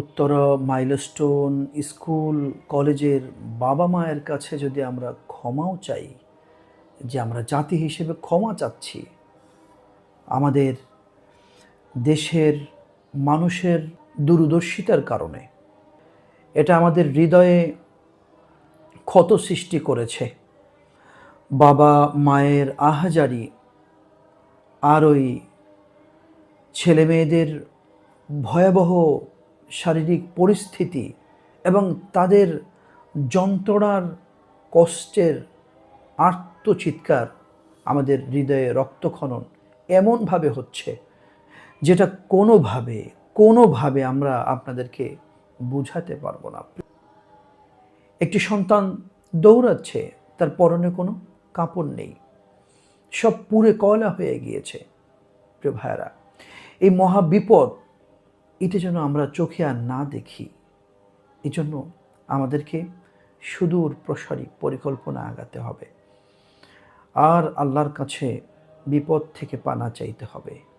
Uttara milestone school কলেজের বাবা মায়ের কাছে যদি আমরা ক্ষমাও চাই, যে আমরা জাতি হিসেবে ক্ষমা চাচ্ছি, আমাদের দেশের মানুষের দূরদর্শিতার কারণে, এটা আমাদের হৃদয়ে ক্ষত সৃষ্টি করেছে। বাবা মায়ের আহাজারি, আর ওই ছেলে মেয়েদের ভয়াবহ শারীরিক পরিস্থিতি এবং তাদের যন্ত্রণার কষ্টের আর্তচিৎকার আমাদের হৃদয়ে রক্তক্ষরণ এমনভাবে হচ্ছে, যেটা কোনোভাবে কোনোভাবে আমরা আপনাদেরকে বুঝাতে পারব না। একটি সন্তান দৌড়াচ্ছে, তার পরনে কোনো কাপড় নেই। সব পুরে কয়লা হয়ে গিয়েছে, প্রিয় ভাইয়েরা। এই মহা বিপদ এটা যেন আমরা চোখে আর না দেখি। এজন্য আমাদেরকে সুদূর প্রসারী পরিকল্পনা আগাতে হবে। আর আল্লাহর কাছে বিপদ থেকে পানা চাইতে হবে।